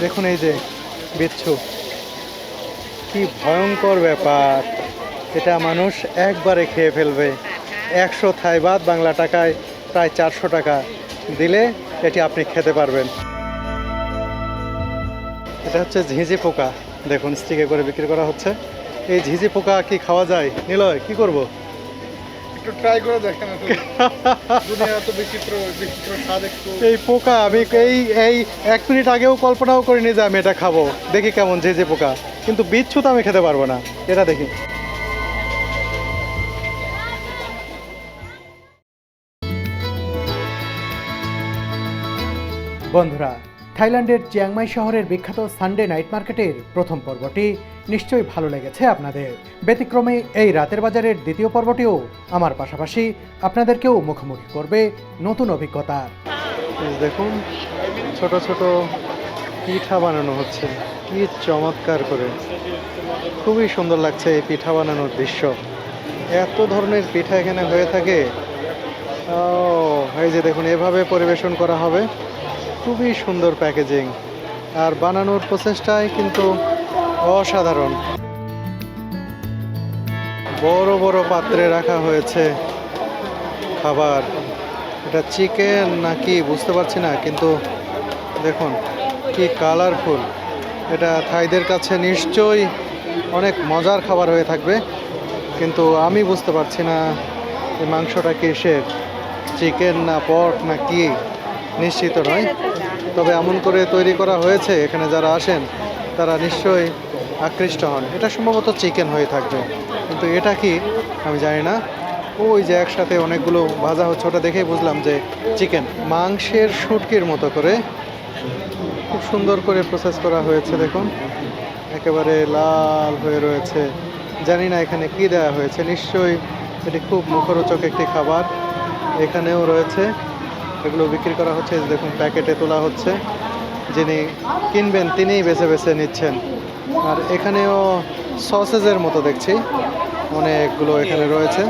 দেখুন এই যে, বিচ্ছু। কি ভয়ঙ্কর ব্যাপার। এটা মানুষ একবারে খেয়ে ফেলবে। একশো থাই বাদ বাংলা টাকায় প্রায় চারশো টাকা দিলে এটি আপনি খেতে পারবেন। এটা হচ্ছে ঝিঁঝি পোকা। দেখুন, স্টিকে করে বিক্রি করা হচ্ছে। এই ঝিঁঝি পোকা কি খাওয়া যায়? নিলয়, কি করব? একটু ট্রাই করে দেখেন এই পোকা আমি এই এই এক মিনিট আগেও কল্পনাও করিনি যে আমি এটা খাব। দেখি কেমন ঝিঁঝি পোকা। কিন্তু বিচ্ছু তো আমি খেতে পারব না। এটা দেখি। বন্ধুরা থাইল্যান্ডের চিয়াংমাই শহরের বিখ্যাত সানডে নাইট মার্কেটের প্রথম পর্বটি নিশ্চয়ই ভালো লেগেছে আপনাদের। ব্যতিক্রমে এই রাতের বাজারের দ্বিতীয় পর্বটিও আমার পাশাপাশি আপনাদেরকেও মুখোমুখি করবে নতুন অভিজ্ঞতার দেখুন, ছোট ছোট পিঠা বানানো হচ্ছে। কি চমৎকার করে। খুবই সুন্দর লাগছে এই পিঠা বানানোর দৃশ্য। এত ধরনের পিঠা এখানে হয়ে থাকে। ও, এই যে দেখুন, এভাবে পরিবেশন করা হবে। খুবই সুন্দর প্যাকেজিং। আর বানানোর প্রসেসটাই কিন্তু অসাধারণ। বড় বড় পাত্রে রাখা হয়েছে খাবার। এটা চিকেন নাকি বুঝতে পারছি না, কিন্তু দেখুন, কি কালারফুল। এটা থাইদের কাছে নিশ্চয়ই অনেক মজার খাবার হয়ে থাকবে, কিন্তু আমি বুঝতে পারছি না এই মাংসটা কিসের। চিকেন না পট না কি? নিশ্চিত নয়। তবে এমন করে তৈরি করা হয়েছে, এখানে যারা আসেন, তারা নিশ্চয়ই আকৃষ্ট হন। এটা সম্ভবত চিকেন হয়ে থাকবে। কিন্তু এটা কি, আমি জানি না। ওই যে একসাথে অনেকগুলো ভাজা হচ্ছে, ওটা দেখেই বুঝলাম যে চিকেন। মাংসের শুটকির মতো করে খুব সুন্দর করে প্রসেস করা হয়েছে, দেখুন। একেবারে লাল হয়ে রয়েছে। জানি না এখানে কি দেওয়া হয়েছে। নিশ্চয়ই এটি খুব মুখরোচক একটি খাবার। এখানেও রয়েছে। এগুলো বিক্রি করা হচ্ছে দেখুন প্যাকেটে তোলা হচ্ছে। যিনি কিনবেন তিনিই বেছে বেছে নিচ্ছেন। আর এখানেও সসেজের মতো দেখছি, অনেকগুলো এখানে রয়েছে,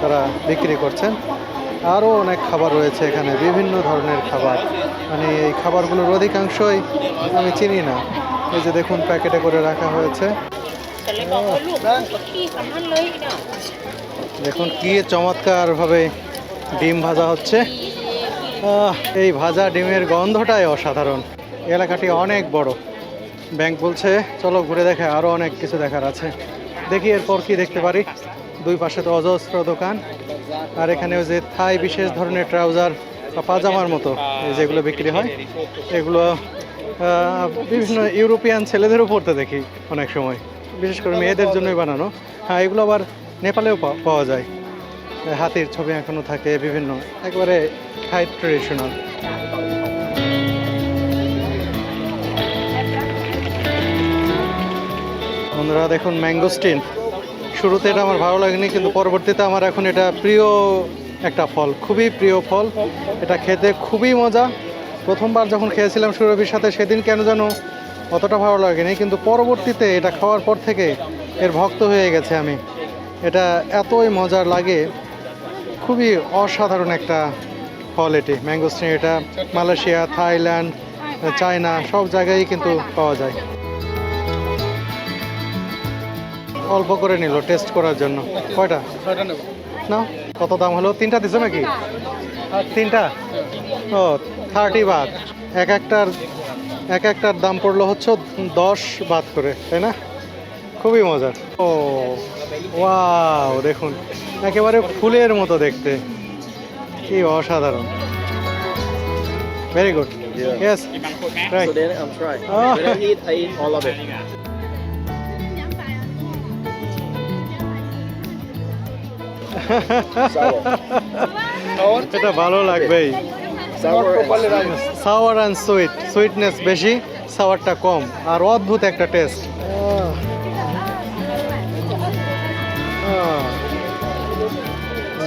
তারা বিক্রি করছেন। আরও অনেক খাবার রয়েছে এখানে, বিভিন্ন ধরনের খাবার। মানে এই খাবারগুলোর অধিকাংশই আমি চিনি না। এই যে দেখুন প্যাকেটে করে রাখা হয়েছে। দেখুন কি চমৎকারভাবে ডিম ভাজা হচ্ছে। এই ভাজা ডিমের গন্ধটাই অসাধারণ। এলাকাটি অনেক বড়। ব্যাংক বলছে, চলো ঘুরে দেখে আরও অনেক কিছু দেখার আছে। দেখি এরপর কি দেখতে পারি। দুই পাশে তো অজস্র দোকান। আর এখানেও যে থাই বিশেষ ধরনের ট্রাউজার বা পাজামার মতো যেগুলো বিক্রি হয়, এগুলো বিভিন্ন ইউরোপিয়ান ছেলেদেরও পড়তে দেখি অনেক সময়। বিশেষ করে মেয়েদের জন্যই বানানো। হ্যাঁ এগুলো আবার নেপালেও পাওয়া যায়। হাতির ছবি এখনও থাকে, বিভিন্ন। একবারে হাই ট্রেডিশনাল বন্ধুরা, দেখুন ম্যাঙ্গোস্টিন শুরুতে এটা আমার ভালো লাগেনি, কিন্তু পরবর্তীতে আমার এখন এটা প্রিয় একটা ফল, খুবই প্রিয় ফল। এটা খেতে খুবই মজা। প্রথমবার যখন খেয়েছিলাম সুরভির সাথে, সেদিন কেন যেন অতটা ভালো লাগেনি, কিন্তু পরবর্তীতে এটা খাওয়ার পর থেকে এর ভক্ত হয়ে গেছে আমি। এটা এতই মজার লাগে খুবই অসাধারণ একটা ফল এটি ম্যাঙ্গোস্টিন এটা মালয়েশিয়া, থাইল্যান্ড, চায়না, সব জায়গায় কিন্তু পাওয়া যায়। অল্প করে নিল, টেস্ট করার জন্য। কয়টা? না কত দাম হলো? তিনটা দিছো নাকি? তিনটা? ও থার্টি বাদ এক একটার এক একটার দাম পড়ল হচ্ছে দশ বাদ করে, তাই না? খুবই মজার। ও ওয়াও দেখুন একেবারে ফুলের মতো দেখতে। কি অসাধারণ। Very good yes. Sour. এটা ভালো লাগবেই. সাওয়ার অ্যান্ড সুইট সুইটনেস বেশি সাওয়ারটা কম আর অদ্ভুত একটা টেস্ট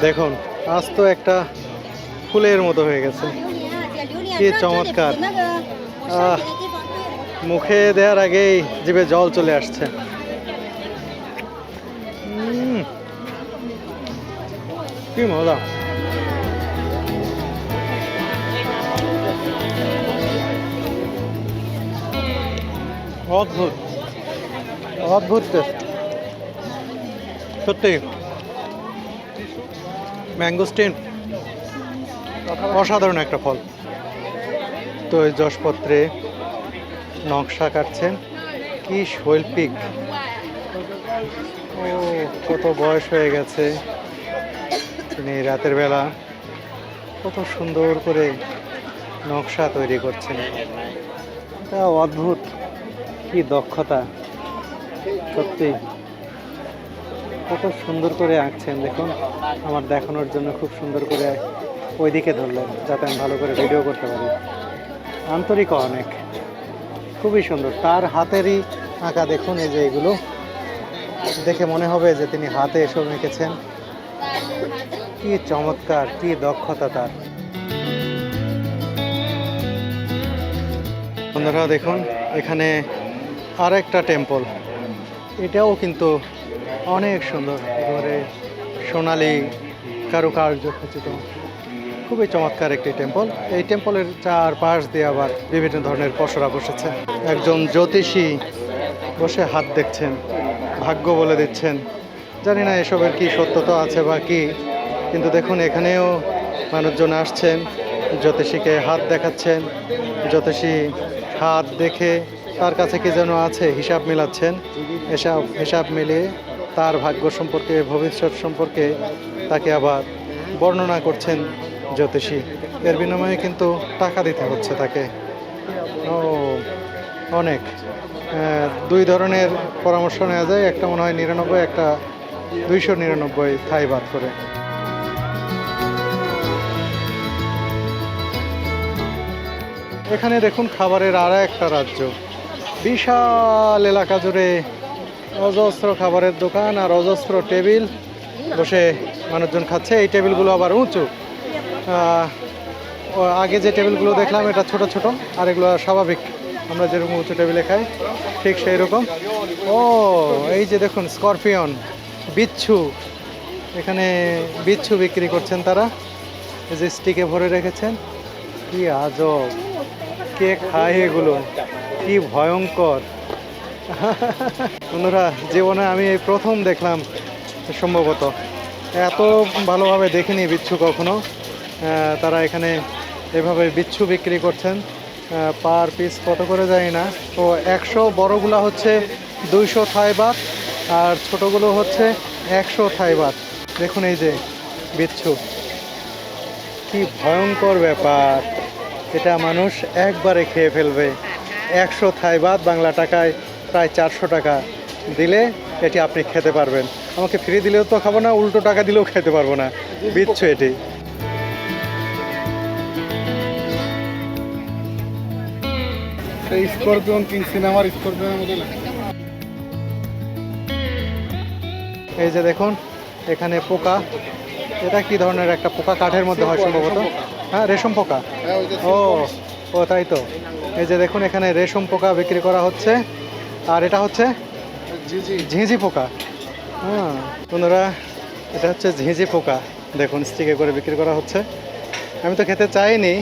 দেখুন, আজ তো একটা ফুলের মতো হয়ে গেছে। কি চমৎকার। মুখে দেওয়ার আগেই জিভে জল চলে আসছে। কি মজা। অদ্ভুত। অদ্ভুত সত্যি। ম্যাঙ্গোস্টিন অসাধারণ একটা ফল। তো এই যশপত্রে নকশা কাটছেন। কি শৈল্পিক। ও, কত বয়স হয়ে গেছে। তিনি রাতের বেলা কত সুন্দর করে নকশা তৈরি করছেন। এটা অদ্ভুত। কি দক্ষতা। সত্যি। কত সুন্দর করে আঁকছেন, দেখুন। আমার দেখানোর জন্য খুব সুন্দর করে ওইদিকে ধরলেন, যাতে আমি ভালো করে ভিডিও করতে পারি। আন্তরিক অনেক। খুবই সুন্দর। তার হাতেরই আঁকা, দেখুন এই যে এগুলো। দেখে মনে হবে যে তিনি হাতে এসব এঁকেছেন। কি চমৎকার, কি দক্ষতা তার। বন্ধুরা, দেখুন, এখানে আর একটা টেম্পল এটাও কিন্তু অনেক সুন্দর। একেবারে সোনালি কারুকার্য খচিত। খুবই চমৎকার একটি টেম্পল এই টেম্পলের চার পাশ দিয়ে আবার বিভিন্ন ধরনের পশরা বসেছে। একজন জ্যোতিষী বসে হাত দেখছেন, ভাগ্য বলে দিচ্ছেন। জানি না এসবের কি সত্যতা আছে বা কি, কিন্তু দেখুন এখানেও মানুষজন আসছেন, জ্যোতিষীকে হাত দেখাচ্ছেন। জ্যোতিষী হাত দেখে তার কাছে কি যেন আছে হিসাব মিলাচ্ছেন। এসব হিসাব মিলিয়ে তার ভাগ্য সম্পর্কে, ভবিষ্যৎ সম্পর্কে তাকে আবার বর্ণনা করছেন জ্যোতিষী। এর বিনিময়ে কিন্তু টাকা দিতে হচ্ছে তাকে। ও, অনেক। দুই ধরনের পরামর্শ নেওয়া যায়। একটা মনে হয় নিরানব্বই, একটা দুইশো নিরানব্বই থাই বাদ করে। এখানে দেখুন, খাবারের আর একটা রাজ্য। বিশাল এলাকা জুড়ে অজস্র খাবারের দোকান আর অজস্র টেবিল বসে মানুষজন খাচ্ছে। এই টেবিলগুলো আবার উঁচু। আগে যে টেবিলগুলো দেখলাম, এটা ছোট ছোট, আর এগুলো স্বাভাবিক। আমরা যেরকম উঁচু টেবিলে খাই, ঠিক সেই রকম ও, এই যে দেখুন, স্করপিয়ন, বিচ্ছু। এখানে বিচ্ছু বিক্রি করছেন তারা। এই যে স্টিকে ভরে রেখেছেন। কি আজব। কে খায় এগুলো? কি ভয়ঙ্কর। বন্ধুরা, জীবনে আমি এই প্রথম দেখলাম সম্ভবত। এত ভালোভাবে দেখিনি বিচ্ছু কখনো। তারা এখানে এভাবে বিচ্ছু বিক্রি করছেন। পার পিস কত করে জানি না। তো একশো, বড়গুলো হচ্ছে দুইশো থাই বাত, আর ছোটোগুলো হচ্ছে একশো থাই বাত। দেখুন এই যে বিচ্ছু। কি ভয়ঙ্কর ব্যাপার। এটা মানুষ একবারে খেয়ে ফেলবে। একশো থাই বাদ বাংলা টাকায় প্রায় চারশো টাকা দিলে এটি আপনি খেতে পারবেন। আমাকে ফ্রি দিলেও তো খাব না উল্টো টাকা দিলেও খেতে পারব না। বিচ্ছু এটি। স্করপিয়ন কিং সিনেমার স্করপিয়নের মতো এই যে দেখুন এখানে পোকা। এটা কি ধরনের একটা পোকা? কাঠের মধ্যে হয় সম্ভবত? হ্যাঁ রেশম পোকা। হ্যাঁ ও ও তাই তো। এই যে দেখুন এখানে রেশম পোকা বিক্রি করা হচ্ছে। আর এটা হচ্ছে ঝিঁঝি। পোকা। হ্যাঁ বন্ধুরা এটা হচ্ছে ঝিঁঝি পোকা। দেখুন স্টিকে করে বিক্রি করা হচ্ছে। আমি তো খেতে চাইনি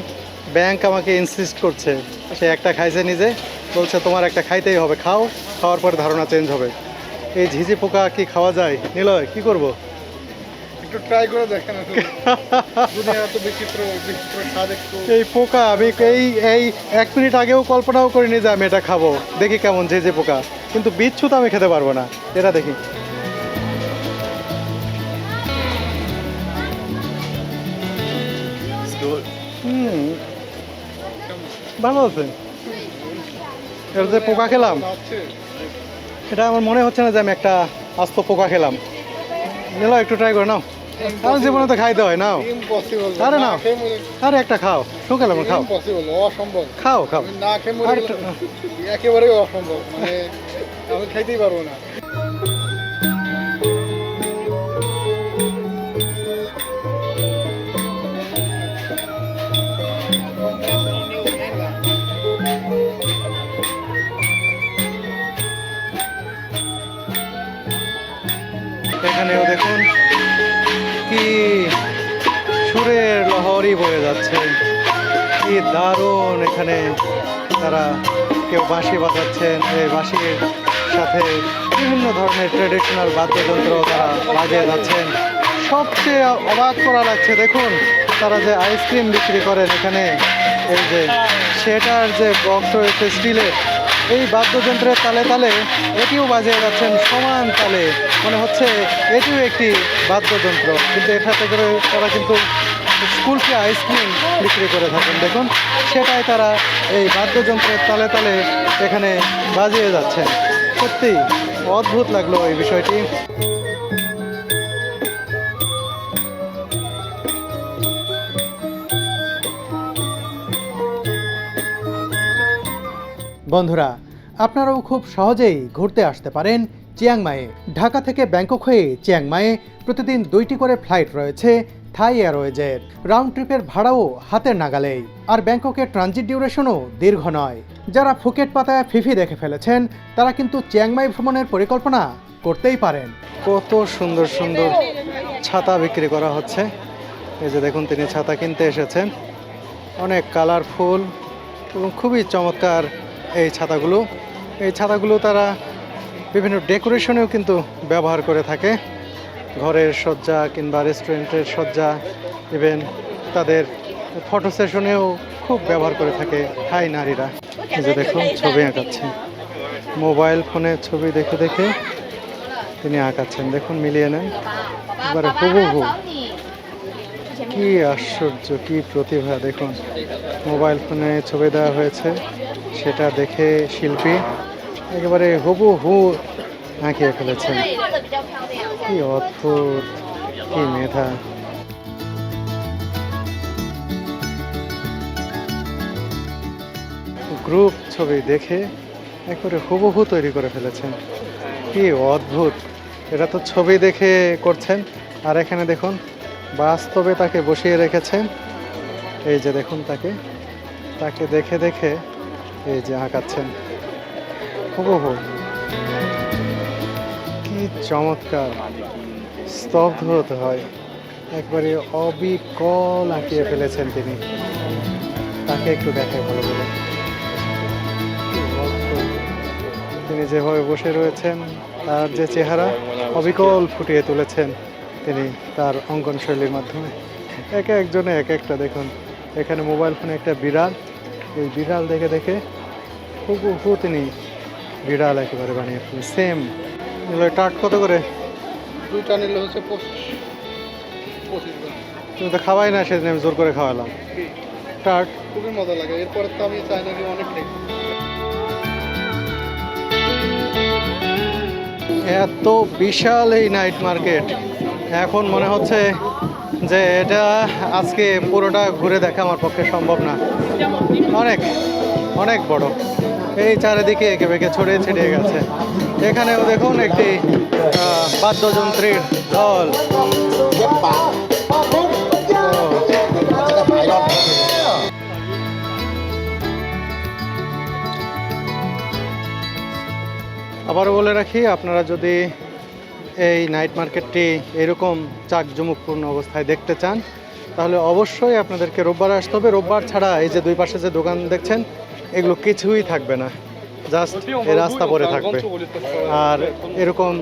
ব্যাংক আমাকে ইনসিস্ট করছে। সে একটা খাইছে নিজে বলছে তোমার একটা খাইতেই হবে খাও। খাওয়ার পর ধারণা চেঞ্জ হবে। এই ঝিঁঝি পোকা কি খাওয়া যায়? নিলয় কি করব? একটু ট্রাই করে দেখেন এই পোকা আমি এই এই এক মিনিট আগেও কল্পনাও করিনি যে আমি এটা খাব। দেখি কেমন ঝিঁঝি পোকা। কিন্তু বিচ্ছু তো আমি খেতে পারব না। এটা দেখি। হুম। ভালো আছে। এর যে পোকা খেলাম। এটা আমার মনে হচ্ছে না যে আমি একটা আস্ত পোকা খেলাম। নিলো একটু ট্রাই করে নাও। আমার জীবনে তো খাইতে হয় নাও। আরে না। আরে একটা খাও শুকালাম খাও। অসম্ভব। খাও খাও। না খেয়ে একেবারেই অসম্ভব। মানে আমি খাইতেই পারব না। এখানেও সুরের বয়ে যাচ্ছে। কি দারুণ এখানে তারা কেউ বাঁশি বাজাচ্ছেন এই বাঁশির সাথে বিভিন্ন ধরনের ট্রেডিশনাল বাদ্যযন্ত্র তারা বাজিয়ে যাচ্ছেন। সবচেয়ে অবাক করা লাগছে, দেখুন তারা যে আইসক্রিম বিক্রি করেন এখানে। এই যে সেটার যে বক্স রয়েছে স্টিলের এই বাদ্যযন্ত্রের তালে তালে এটিও বাজিয়ে যাচ্ছেন সমান তালে। মনে হচ্ছে এটিও একটি বাদ্যযন্ত্র। কিন্তু এটাতে করে তারা কিন্তু স্কুলকে আইসক্রিম বিক্রি করে থাকেন? দেখুন, সেটাই তারা এই বাদ্যযন্ত্রের তালে তালে এখানে বাজিয়ে যাচ্ছেন সত্যি, অদ্ভুত লাগল এই বিষয়টি। বন্ধুরা, আপনারাও খুব সহজেই ঘুরতে আসতে পারেন চিয়াংমাইয়ে। ঢাকা থেকে ব্যাংকক হয়ে চিয়াংমাইয়ে প্রতিদিন দুইটি করে ফ্লাইট রয়েছে। থাই এয়ারওয়েজের রাউন্ড ট্রিপের ভাড়াও হাতের নাগালেই আর ব্যাংককের ট্রানজিট ডিউরেশনও দীর্ঘ নয়। যারা ফুকেট পাতায় ফিফি দেখে ফেলেছেন, তারা কিন্তু চিয়াংমাই ভ্রমণের পরিকল্পনা করতেই পারেন। কত সুন্দর সুন্দর ছাতা বিক্রি করা হচ্ছে। এই যে দেখুন, তিনি ছাতা কিনতে এসেছেন। অনেক কালারফুল এবং খুবই চমৎকার এই ছাতাগুলো। এই ছাতাগুলো তারা বিভিন্ন ডেকোরেশনেও কিন্তু ব্যবহার করে থাকে। ঘরের সজ্জা কিংবা রেস্টুরেন্টের সজ্জা ইভেন তাদের ফটো সেশনেও খুব ব্যবহার করে থাকে হাই নারীরা। এই যে দেখুন, ছবি আঁকাচ্ছেন মোবাইল ফোনে ছবি দেখে দেখে তিনি আঁকাচ্ছেন। দেখুন, মিলিয়ে নেন। এবারে হুবহু। কি আশ্চর্য, কি প্রতিভা, দেখুন। মোবাইল ফোনে ছবি দেওয়া হয়েছে। সেটা দেখে শিল্পী একেবারে হুবু হু আঁকিয়ে ফেলেছেন। কি অদ্ভুত, কি মেধা। গ্রুপ ছবি দেখে একবারে হুবহু তৈরি করে ফেলেছেন। কি অদ্ভুত এটা তো ছবি দেখে করছেন। আর এখানে দেখুন, বাস্তবে তাকে বসিয়ে রেখেছেন। এই যে দেখুন তাকে তাকে দেখে দেখে এই যে আঁকাচ্ছেন। হুবহু। কি চমৎকার। স্তব্ধ হতে হয়। একবারে অবিকল আঁকিয়ে ফেলেছেন তিনি। তাকে একটু দেখায় ভালো করে। তিনি যেভাবে বসে রয়েছেন, তার যে চেহারা অবিকল ফুটিয়ে তুলেছেন তিনি তার অঙ্কন শৈলীর মাধ্যমে। এক একজনে এক একটা দেখুন। এখানে মোবাইল ফোনে একটা বিড়াল। এই বিড়াল দেখে দেখে হুবহু তিনি বিড়াল একেবারে বানিয়ে ফেলেন সেম টাট কত করে? দুইটা নিলে হচ্ছে তুমি তো খাওয়াই না সেদিন আমি জোর করে খাওয়ালাম। টাট খুবই মজা লাগে। এরপরে তো আমি অনেক খাই এত বিশাল এই নাইট মার্কেট এখন মনে হচ্ছে যে এটা আজকে পুরোটা ঘুরে দেখা আমার পক্ষে সম্ভব না। অনেক অনেক বড়। এই চারিদিকে এঁকে বেঁকে ছড়িয়ে ছিটিয়ে গেছে। এখানেও দেখুন একটি বাদ্যযন্ত্রীর দল আবারও বলে রাখি, আপনারা যদি এই নাইট মার্কেটটি এরকম চাকজমুকপূর্ণ অবস্থায় দেখতে চান, তাহলে অবশ্যই আপনাদেরকে রোববার আসতে হবে। রোববার ছাড়া এই যে দুই পাশে যে দোকান দেখছেন এগুলো কিছুই থাকবে না। জাস্ট এই রাস্তা পরে থাকবে। আর এরকম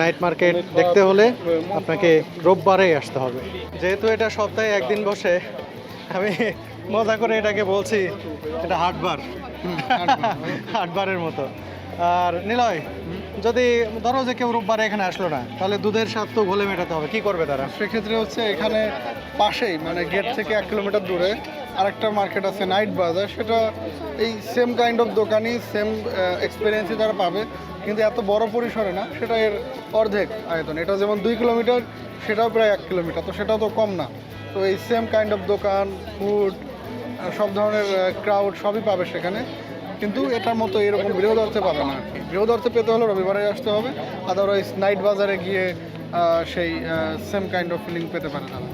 নাইট মার্কেট দেখতে হলে আপনাকে রোববারেই আসতে হবে। যেহেতু এটা সপ্তাহে একদিন বসে, আমি মজা করে এটাকে বলছি, এটা হাটবার। হাটবারের মতো। আর নিলয়, যদি ধরো যে কেউ রোববারে এখানে আসলো না, তাহলে দুধের স্বাদ তো ঘোলে মেটাতে হবে। কি করবে তারা? সেক্ষেত্রে হচ্ছে এখানে পাশেই মানে গেট থেকে এক কিলোমিটার দূরে আরেকটা মার্কেট আছে নাইট বাজার সেটা এই সেম কাইন্ড অফ দোকানই সেম এক্সপিরিয়েন্সই তারা পাবে, কিন্তু এত বড় পরিসরে না, সেটা এর অর্ধেক আয়তন। এটা যেমন দুই কিলোমিটার সেটাও প্রায় এক কিলোমিটার তো সেটাও তো কম না। তো এই সেম কাইন্ড অফ দোকান ফুড সব ধরনের ক্রাউড সবই পাবে সেখানে। কিন্তু এটার মতো এরকম বৃহৎ অর্থে পাবে না। বৃহৎ অর্থে পেতে হলে রবিবারে আসতে হবে আদারওয়াইজ নাইট বাজারে গিয়ে সেই সেম কাইন্ড অফ ফিলিং পেতে পারে তারা।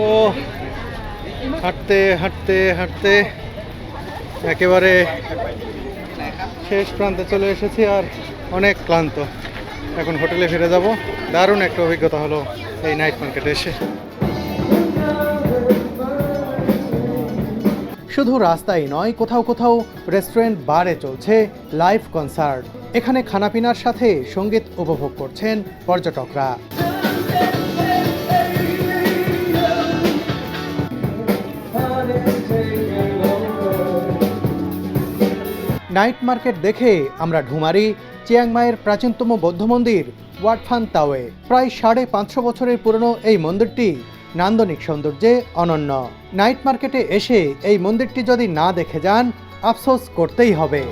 ও, হাঁটতে হাঁটতে হাঁটতে একেবারে শেষ প্রান্তে চলে এসেছি আর অনেক ক্লান্ত। এখন হোটেলে ফিরে যাব। দারুণ একটা অভিজ্ঞতা হলো এই নাইট মার্কেটে এসে। শুধু রাস্তায় নয়, কোথাও কোথাও রেস্টুরেন্ট, বারে চলছে লাইভ কনসার্ট। এখানে খানাপিনার সাথে সংগীত উপভোগ করছেন পর্যটকরা। নাইট মার্কেট দেখে আমরা ঢুমারি চিয়াংমায়ের প্রাচীনতম বৌদ্ধ মন্দির, ওয়াটফান তাওয়ে। প্রায় সাড়ে পাঁচশো বছরের পুরনো এই মন্দিরটি নান্দনিক সৌন্দর্যে অনন্য। নাইট মার্কেটে এসে এই মন্দিরটি যদি না দেখে যান, আফসোস করতেই হবে।